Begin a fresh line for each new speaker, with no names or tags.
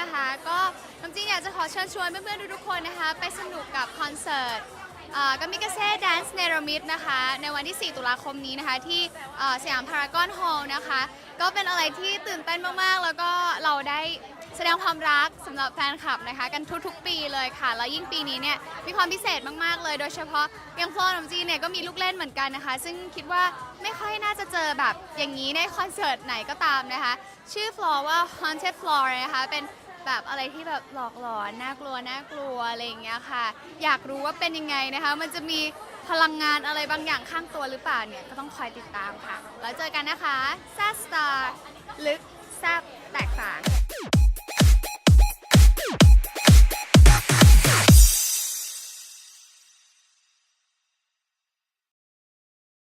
นะคะ ก็น้ำจีนอยากจะขอเชิญชวนเพื่อนๆทุกๆคนนะคะ ไปสนุกกับคอนเสิร์ตก็มิกาเซ่แดนซ์เนรมิดนะคะ ในวันที่ 4 ตุลาคมนี้นะคะ ที่สยามพารากอนฮอลล์นะคะ ก็เป็นอะไรที่ตื่นเต้นมากๆ แล้วก็เราได้ แสดงความรักสำหรับแฟนคลับนะคะ กันทุกๆ ปีเลยค่ะ แล้วยิ่งปีนี้เนี่ยมีความพิเศษมากๆเลย โดยเฉพาะอยังฟลอร์น้ำจีนเนี่ยก็มีลูกเล่นเหมือนกันนะคะ ซึ่งคิดว่าไม่ค่อยน่าจะเจอแบบอย่างนี้ในคอนเสิร์ตไหนก็ตามนะคะ ชื่อฟลอร์ว่า haunted floor นะคะเป็นแบบอะไรที่แบบหลอกหลอนน่ากลัวน่ากลัวอะไรอย่างเงี้ยค่ะ อยากรู้ว่าเป็นยังไงนะคะ มันจะมีพลังงานอะไรบางอย่างข้างตัวหรือเปล่าเนี่ยก็ต้องคอยติดตามค่ะ แล้วเจอกันนะคะแซสตาร์ลึกแซบ